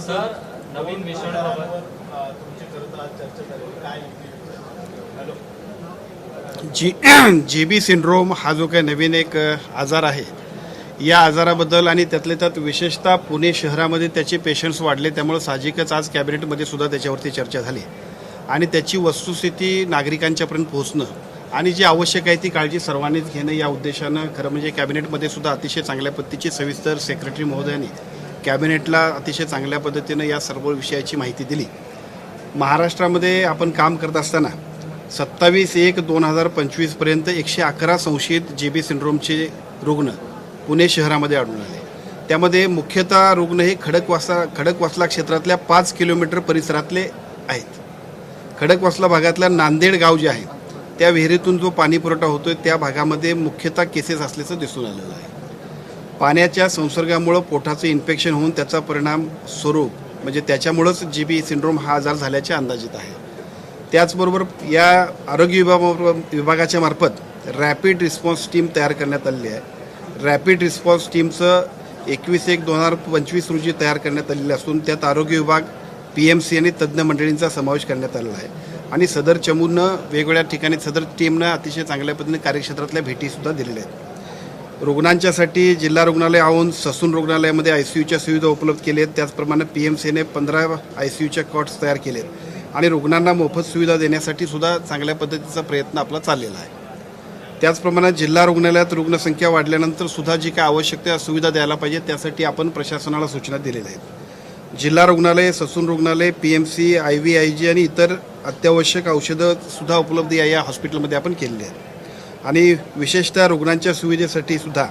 Sir. नवीन विषाणूबाबत तुमची खरं तर आज चर्चा झाली काय हॅलो. जी जी बी सिंड्रोम हा जो काही नवीन एक आजार आहे या आजाराबद्दल आणि त्यातल्या त्यात विशेषतः पुणे शहरामध्ये त्याचे पेशंट्स वाढले त्यामुळे साहजिकच आज कॅबिनेटमध्ये सुद्धा त्याच्यावरती चर्चा झाली. आणि त्याची वस्तुस्थिती नागरिकांच्यापर्यंत पोहोचणं आणि जी आवश्यक आहे ती काळजी सर्वांनीच घेणं या उद्देशानं खरं म्हणजे कॅबिनेटमध्ये सुद्धा अतिशय चांगल्या पद्धतीची सविस्तर सेक्रेटरी महोदयांनी कॅबिनेटला अतिशय चांगल्या पद्धतीनं या सर्व विषयाची माहिती दिली. महाराष्ट्रामध्ये आपण काम करत असताना सत्तावीस एक दोन हजार पंचवीसपर्यंत एकशे अकरा संशयित जे बी सिंड्रोमचे रुग्ण पुणे शहरामध्ये आढळून आले. त्यामध्ये मुख्यतः रुग्ण हे खडकवासला खडकवासला क्षेत्रातल्या पाच किलोमीटर परिसरातले आहेत. खडकवासला भागातल्या नांदेड गाव जे आहे त्या विहिरीतून जो पाणी पुरवठा होतोय त्या भागामध्ये मुख्यतः केसेस असल्याचं दिसून आलेलं आहे. पाण्याच्या संसर्गामुळं पोटाचं इन्फेक्शन होऊन त्याचा परिणाम स्वरूप म्हणजे त्याच्यामुळंच जी बी सिंड्रोम हा आजार झाल्याचे अंदाजित आहे. त्याचबरोबर या आरोग्य विभागा विभागाच्या मार्फत रॅपिड रिस्पॉन्स टीम तयार करण्यात आलेली आहे. रॅपिड रिस्पॉन्स टीमचं एकवीस एक दोन हजार पंचवीस रोजी तयार करण्यात आलेलं असून त्यात आरोग्य विभाग पी एम सी आणि तज्ज्ञ मंडळींचा समावेश करण्यात आलेला आहे. आणि सदर चमूनं वेगवेगळ्या ठिकाणी सदर टीमनं अतिशय चांगल्या पद्धतीने कार्यक्षेत्रातल्या भेटीसुद्धा दिलेल्या आहेत. रुग्णांच्यासाठी जिल्हा रुग्णालय आहून ससून रुग्णालयामध्ये आय सी यूच्या सुविधा उपलब्ध केल्या आहेत त्याचप्रमाणे पी एम सीने पंधरा आय सी यूच्या कॉट्स तयार केले आहेत आणि रुग्णांना मोफत सुविधा देण्यासाठी सुद्धा चांगल्या पद्धतीचा प्रयत्न आपला चाललेला आहे. त्याचप्रमाणे जिल्हा रुग्णालयात रुग्णसंख्या वाढल्यानंतर सुद्धा जी काय आवश्यक त्या सुविधा द्यायला पाहिजे त्यासाठी आपण प्रशासनाला सूचना दिलेल्या आहेत. जिल्हा रुग्णालय ससून रुग्णालय P M C I V I G आणि इतर अत्यावश्यक औषधं सुद्धा उपलब्ध या या हॉस्पिटलमध्ये आपण केलेली आहेत. आणि विशेषतः रुग्णांच्या सुविधेसाठी सुद्धा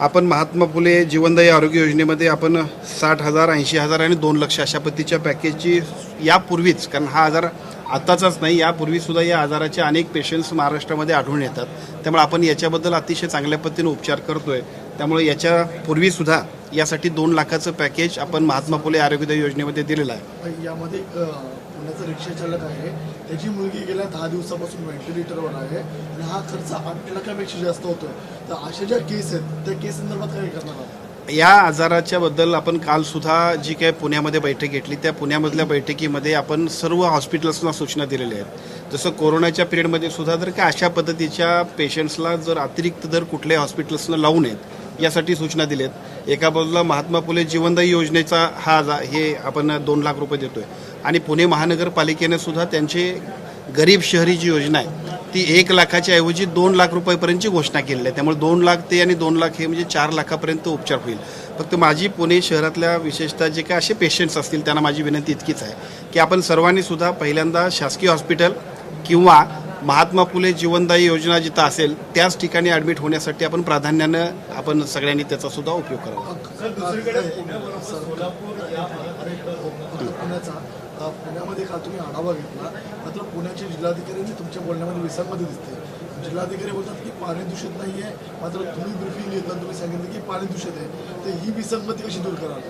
आपण महात्मा फुले जीवनदायी आरोग्य योजनेमध्ये आपण साठ हजार ऐंशी हजार आणि दोन लक्ष अशा पद्धतीच्या पॅकेजची यापूर्वीच कारण हा आजार आत्ताचाच नाही यापूर्वीसुद्धा या आजाराचे अनेक पेशंट्स महाराष्ट्रामध्ये आढळून येतात. त्यामुळे आपण याच्याबद्दल अतिशय चांगल्या पद्धतीने उपचार करतोय. त्यामुळे याच्यापूर्वीसुद्धा यासाठी दोन लाखाचं पॅकेज आपण महात्मा फुले आरोग्यदायी योजनेमध्ये दिलेलं आहे. यामध्ये पुण्याचा रिक्षा चालक आहे. त्याची मुलगी गेल्या दहा दिवसापासून व्हेंटिलेटरवर आहे. आणि हा खर्च आठ लाखापेक्षा जास्त होतोय. तर अशा ज्या केस आहेत त्या केस संदर्भात काय करणार आहात? या आजाराच्या बद्दल आपण काल सुद्धा जी काय पुण्यामध्ये बैठक घेतली त्या पुण्यामधल्या बैठकीमध्ये आपण सर्व हॉस्पिटल्सना सूचना दिलेल्या आहेत. जसं कोरोनाच्या पिरियडमध्ये सुद्धा जर का अशा पद्धतीच्या पेशंट्सला जर अतिरिक्त दर कुठल्याही हॉस्पिटल्सना लावू नयेत यासाठी सूचना दिल्यात. एका बाजूला महात्मा फुले जीवनदायी योजनेचा हा जा हे आपण दोन लाख रुपये देतोय. आणि पुणे महानगरपालिकेने सुद्धा त्यांचे गरीब शहरी जी योजना आहे ती एक लाखाच्या ऐवजी दोन लाख रुपयापर्यंतची घोषणा केलेली आहे. त्यामुळे दोन लाख ते आणि दोन लाख हे म्हणजे चार लाखापर्यंत उपचार होईल. फक्त माझी पुणे शहरातल्या विशेषतः जे काही असे पेशंट्स असतील त्यांना माझी विनंती इतकीच आहे की आपण सर्वांनी सुद्धा पहिल्यांदा शासकीय हॉस्पिटल किंवा महात्मा फुले जीवनदायी योजना जिथं असेल त्याच ठिकाणी ॲडमिट होण्यासाठी आपण प्राधान्यानं आपण सगळ्यांनी त्याचा सुद्धा उपयोग करावा. पुण्याचा पुण्यामध्ये काल तुम्ही आढावा घेतला. मात्र पुण्याचे जिल्हाधिकाऱ्यांनी तुमच्या बोलण्यामध्ये विसरमध्ये दिसते. जिल्हाधिकारी बोलतात की पाणी दूषित नाही आहे मात्र तुम्ही ब्रिफिंग घेतलं तुम्ही सांगितलं की पाणी दूषित आहे. तर ही विसंगती कशी दूर कराल?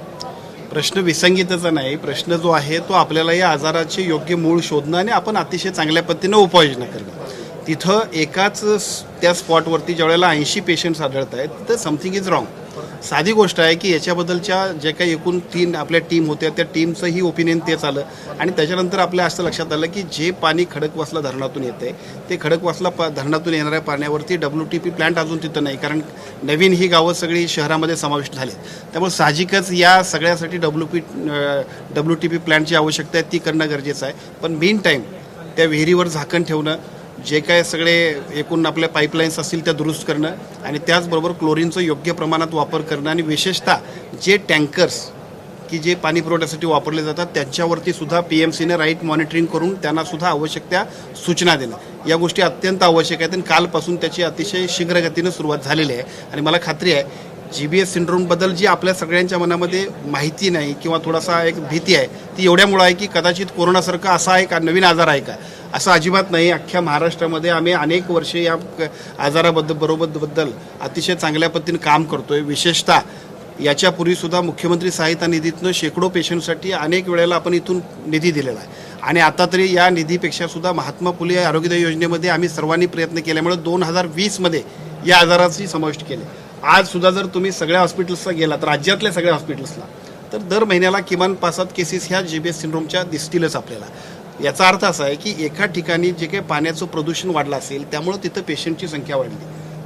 प्रश्न विसंगीताचा नाही प्रश्न जो आहे तो आपल्याला या आजाराचे योग्य मूळ शोधणं आणि आपण अतिशय चांगल्या पद्धतीनं उपाययोजना करणं. तिथं एकाच त्या स्पॉटवरती ज्यावेळेला ऐंशी पेशंट्स आढळत आहेत तिथं समथिंग इज रॉंग साधी गोष्ट आहे की याच्याबद्दलच्या जे काही एकूण तीन आपल्या टीम होत्या त्या टीमचंही ओपिनियन तेच आलं. आणि त्याच्यानंतर आपल्या असं लक्षात आलं की जे पाणी खडकवासला धरणातून येते ते खडकवासला पा धरणातून येणाऱ्या पाण्यावरती डब्ल्यू टी पी प्लॅन्ट अजून तिथं नाही कारण नवीन ही गावं सगळी शहरामध्ये समाविष्ट झाली त्यामुळे साहजिकच या सगळ्यासाठी W P W T P प्लॅन्टची आवश्यकता आहे ती करणं गरजेचं आहे. पण मेन टाईम त्या विहिरीवर झाकण ठेवणं जे काय सगळे एकूण आपल्या पाईपलाईन्स असतील त्या दुरुस्त करणं आणि त्याचबरोबर क्लोरीनचं योग्य प्रमाणात वापर करणं आणि विशेषतः जे टँकर्स की जे पाणी पुरवठ्यासाठी वापरले जातात त्यांच्यावरती सुद्धा पी एम सीने राईट मॉनिटरिंग करून त्यांना सुद्धा आवश्यक त्या सूचना देणं. या गोष्टी अत्यंत आवश्यक आहेत आणि कालपासून त्याची अतिशय शीघ्रगतीनं सुरुवात झालेली आहे. आणि मला खात्री आहे जी बी एस सिंड्रोमबद्दल जी आपल्या सगळ्यांच्या मनामध्ये माहिती नाही किंवा थोडासा एक भीती आहे ती एवढ्यामुळं आहे की कदाचित कोरोनासारखा असा आहे का नवीन आजार आहे का? असं अजिबात नाही. अख्ख्या महाराष्ट्रामध्ये आम्ही अनेक वर्षे या क- आजाराबद्दल बरोबरबद्दल अतिशय चांगल्या पद्धतीने काम करतोय. विशेषतः याच्यापूर्वीसुद्धा मुख्यमंत्री सहायता निधीतनं शेकडो पेशंटसाठी अनेक वेळेला आपण इथून निधी दिलेला आहे. आणि आता तरी या निधीपेक्षा सुद्धा महात्मा फुले आरोग्यदायी योजनेमध्ये आम्ही सर्वांनी प्रयत्न केल्यामुळे दोन हजार वीसमध्ये या आजाराची समाविष्ट केले. आज सुद्धा जर तुम्ही सगळ्या हॉस्पिटल्सला गेलात राज्यातल्या सगळ्या हॉस्पिटल्सला तर दर महिन्याला किमान पाच सात केसेस ह्या जी बी एस सिंड्रोमच्या दिसतीलच आपल्याला. याचा अर्थ असा आहे की एका ठिकाणी जे काही पाण्याचं प्रदूषण वाढलं असेल त्यामुळं तिथं पेशंटची संख्या वाढली.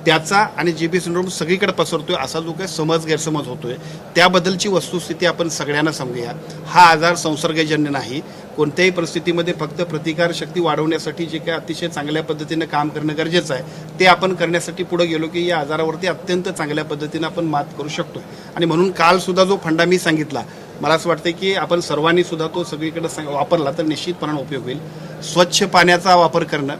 त्याचा आणि जी बी सिंड्रोम सगळीकडे पसरतोय असा जो काही समज गैरसमज होतोय त्याबद्दलची वस्तुस्थिती आपण सगळ्यांना सांगूया. हा आजार संसर्गजन्य नाही. कोणत्याही परिस्थितीमध्ये फक्त प्रतिकारशक्ती वाढवण्यासाठी जे काही अतिशय चांगल्या पद्धतीनं काम करणं गरजेचं आहे ते आपण करण्यासाठी पुढे गेलो की या आजारावरती अत्यंत चांगल्या पद्धतीनं आपण मात करू शकतो आणि म्हणून कालसुद्धा जो फंडा मी सांगितला मला असं वाटतं की आपण सर्वांनी सुद्धा तो सगळीकडे वापरला तर निश्चितपणे उपयोग होईल. स्वच्छ पाण्याचा वापर करणं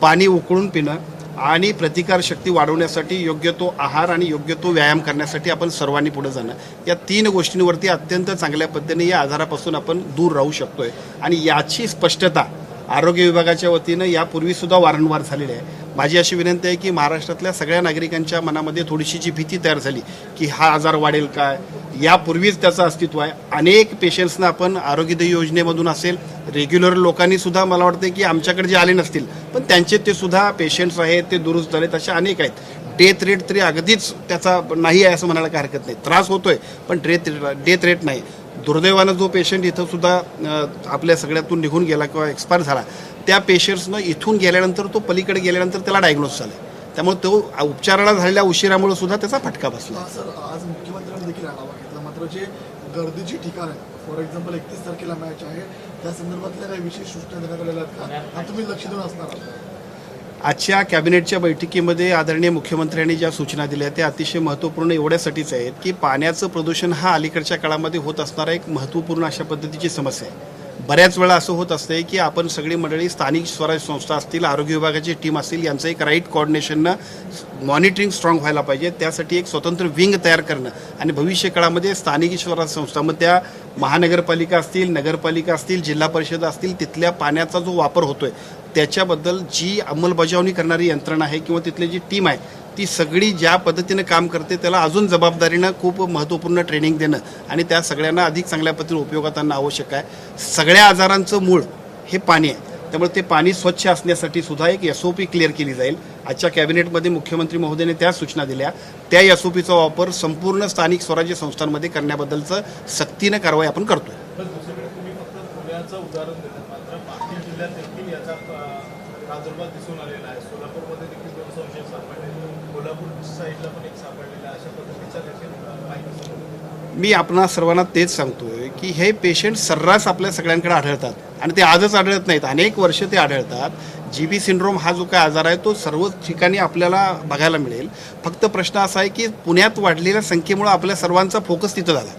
पाणी उकळून पिणं आणि प्रतिकारशक्ती वाढवण्यासाठी योग्य तो आहार आणि योग्य तो व्यायाम करण्यासाठी आपण सर्वांनी पुढे जाणं. या तीन गोष्टींवरती अत्यंत चांगल्या पद्धतीने या आजारापासून आपण दूर राहू शकतोय. आणि याची स्पष्टता आरोग्य विभागाच्या वतीनं यापूर्वी सुद्धा वारंवार झालेली आहे. माझी अशी विनंती आहे की महाराष्ट्रातल्या सगळ्या नागरिकांच्या मनामध्ये थोडीशी जी भीती तयार झाली की हा आजार वाढेल काय? यापूर्वीच त्याचं अस्तित्व आहे. अनेक पेशंट्सना आपण आरोग्यदायी योजनेमधून असेल रेग्युलर लोकांनी सुद्धा मला वाटतं की आमच्याकडे जे आले नसतील पण त्यांचे ते सुद्धा पेशंट्स आहेत ते दुरुस्त झालेत अशा अनेक आहेत. डेथ रेट तरी अगदीच त्याचा नाही आहे असं म्हणायला काही हरकत नाही. त्रास होतोय पण डेथ डेथ रेट नाही. दुर्दैवानं जो पेशंट इथं सुद्धा आपल्या सगळ्यातून निघून गेला किंवा एक्सपायर झाला त्या पेशंट्सनं इथून गेल्यानंतर तो पलीकडे गेल्यानंतर त्याला डायग्नोस झाला त्यामुळे तो उपचाराला झालेल्या उशिरामुळे सुद्धा त्याचा फटका बसला हा, सर आज मुख्यमंत्र्यांनी देखील आढावा घेतला मात्र जे गर्दीची ठिकाण आहे फॉर एक्झाम्पल एकतीस तारखेला मॅच आहे. त्या संदर्भातल्या काही विशेष सूचना देण्यात आलेल्या आहेत का? तुम्ही लक्ष देऊन असणार आजच्या कॅबिनेटच्या बैठकीमध्ये आदरणीय मुख्यमंत्र्यांनी ज्या सूचना दिल्या त्या अतिशय महत्त्वपूर्ण एवढ्यासाठीच आहेत की पाण्याचं प्रदूषण हा अलीकडच्या काळामध्ये होत असणारा एक महत्त्वपूर्ण अशा पद्धतीची समस्या आहे. बऱ्याच वेळा असं होत असतंय की आपण सगळी मंडळी स्थानिक स्वराज्य संस्था असतील आरोग्य विभागाची टीम असतील यांचं एक राईट कॉर्डिनेशननं मॉनिटरिंग स्ट्रॉंग व्हायला पाहिजे. त्यासाठी एक स्वतंत्र विंग तयार करणं. आणि भविष्य काळामध्ये स्थानिक स्वराज्य संस्था मग त्या महानगरपालिका असतील नगरपालिका असतील जिल्हा परिषद असतील तिथल्या पाण्याचा जो वापर होतोय त्याच्याबद्दल जी अंमलबजावणी करणारी यंत्रणा आहे किंवा तिथली जी टीम आहे ती सगळी ज्या पद्धतीनं काम करते त्याला अजून जबाबदारीनं खूप महत्त्वपूर्ण ट्रेनिंग देणं आणि त्या सगळ्यांना अधिक चांगल्या पद्धतीने उपयोगात आणणं आवश्यक आहे. सगळ्या आजारांचं मूळ हे पाणी आहे. त्यामुळे ते पाणी स्वच्छ असण्यासाठी सुद्धा एक एस ओ पी क्लिअर केली जाईल. आजच्या कॅबिनेटमध्ये मुख्यमंत्री महोदयाने त्या सूचना दिल्या. त्या एस ओ पीचा वापर संपूर्ण स्थानिक स्वराज्य संस्थांमध्ये करण्याबद्दलचं सक्तीनं कारवाई आपण करतोय. प्रादुर्भाव दिसून आलेला आहे. सोलापूरमध्ये देखील दोन संशय सापडले. कोल्हापूर साईडला पण एक सापडलेला आहे. अशा पद्धतीचा देखील माहिती मी आपणा सर्वांना तेच सांगतोय की हे पेशंट सर्रास आपल्या सगळ्यांकडे आढळतात. आणि ते आजच आढळत नाहीत. अनेक वर्ष ते आढळतात. जी बी सिंड्रोम हा जो काय आजार आहे तो सर्व ठिकाणी आपल्याला बघायला मिळेल. फक्त प्रश्न असा आहे की पुण्यात वाढलेल्या संख्येमुळे आपल्या सर्वांचा फोकस तिथं झाला.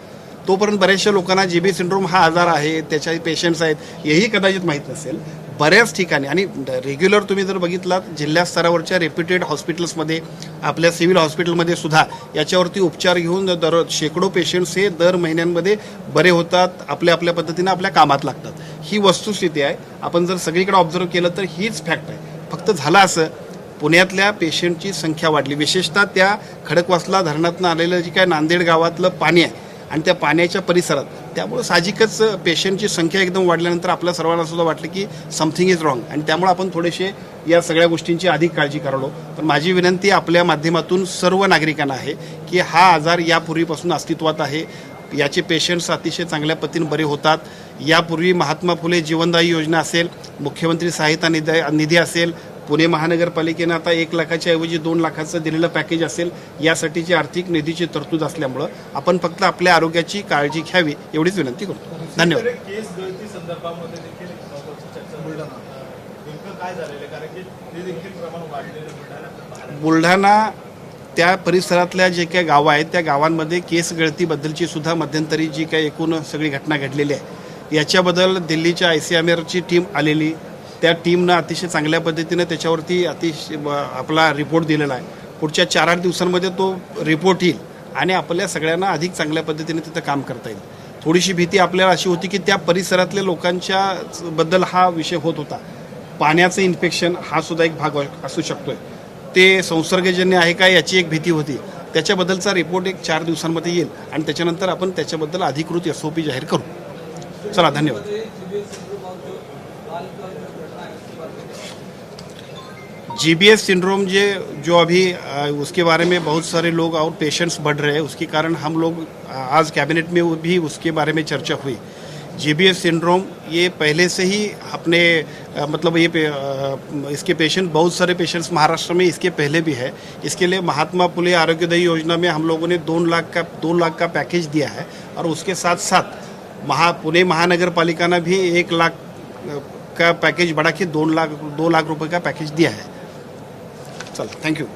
तोपर्यंत बऱ्याचशा लोकांना जी बी सिंड्रोम हा आजार आहे त्याच्या पेशंट्स आहेत हेही कदाचित माहीत नसेल. बऱ्याच ठिकाणी आणि रेग्युलर तुम्ही जर बघितलात जिल्हा स्तरावरच्या रेप्युटेड हॉस्पिटल्समध्ये आपल्या सिव्हिल हॉस्पिटलमध्ये सुद्धा याच्यावरती उपचार घेऊन दर शेकडो पेशंट्स हे दर महिन्यांमध्ये बरे होतात आपल्या आपल्या पद्धतीनं आपल्या कामात लागतात. ही वस्तुस्थिती आहे. आपण जर सगळीकडे ऑब्झर्व केलं तर हीच फॅक्ट आहे. फक्त झालं असं पुण्यातल्या पेशंटची संख्या वाढली. विशेषतः त्या खडकवासला धरणातनं आलेलं जे काय नांदेड गावातलं पाणी आहे आणि त्या पाण्याच्या परिसरात त्यामुळं साहजिकच पेशंटची संख्या एकदम वाढल्यानंतर आपल्या सर्वांना सुद्धा वाटलं की समथिंग इज रॉंग आणि त्यामुळे आपण थोडेसे या सगळ्या गोष्टींची अधिक काळजी करालो पण माझी विनंती आपल्या माध्यमातून सर्व नागरिकांना आहे की हा आजार यापूर्वीपासून अस्तित्वात आहे. याचे पेशंट्स अतिशय चांगल्या पद्धतीने बरे होतात. यापूर्वी महात्मा फुले जीवनदायी योजना असेल मुख्यमंत्री सहायता निधी निधी असेल पुणे महानगरपालिकेनं आता एक लाखाच्या ऐवजी दोन लाखाचं दिलेलं पॅकेज असेल यासाठीची आर्थिक निधीची तरतूद असल्यामुळं आपण फक्त आपल्या आरोग्याची काळजी घ्यावी एवढीच विनंती करतो. धन्यवाद. दुसरीकडे केस गळती संदर्भामध्ये देखील एक महत्त्वाची चर्चा बुलढाणा. नेमकं काय झालेलं? आहे कारण की ते देखील प्रमाण वाढलेलं बुलढाण्यात पाहायला बुलढाणा त्या परिसरातल्या जे काही गावं आहेत त्या गावांमध्ये केस गळतीबद्दलची सुद्धा मध्यंतरी जी काही एकूण सगळी घटना घडलेली आहे. याच्याबद्दल दिल्लीच्या आय सी एम आरची टीम आलेली त्या टीमनं अतिशय चांगल्या पद्धतीनं त्याच्यावरती अतिशय आपला रिपोर्ट दिलेला आहे. पुढच्या चार आठ दिवसांमध्ये तो रिपोर्ट येईल आणि आपल्या सगळ्यांना अधिक चांगल्या पद्धतीने तिथं काम करता येईल. थोडीशी भीती आपल्याला अशी होती की त्या परिसरातल्या लोकांच्या बद्दल हा विषय होत होता. पाण्याचं इन्फेक्शन हा सुद्धा एक भाग असू शकतोय. ते संसर्गजन्य आहे का याची एक भीती होती. त्याच्याबद्दलचा रिपोर्ट एक चार दिवसांमध्ये येईल आणि त्याच्यानंतर आपण त्याच्याबद्दल अधिकृत एस ओ पी जाहीर करू. चला धन्यवाद. जी बी एस सिंड्रोम जे जो अभी उसके बारे में बहुत सारे लोग और पेशेंट्स बढ़ रहे हैं उसके कारण हम लोग आज कैबिनेट में भी उसके बारे में चर्चा हुई। जी बी एस सिंड्रोम ये पहले से ही अपने मतलब ये पे, इसके पेशेंट बहुत सारे पेशेंट्स महाराष्ट्र में इसके पहले भी है। इसके लिए महात्मा फुले आरोग्यदायी योजना में हम लोगों ने दो लाख का दो लाख का पैकेज दिया है और उसके साथ साथ महा पुणे महानगर पालिका ने भी एक लाख का पैकेज बढ़ा के दो लाख दो लाख रुपए का पैकेज दिया है। चलो थैंक यू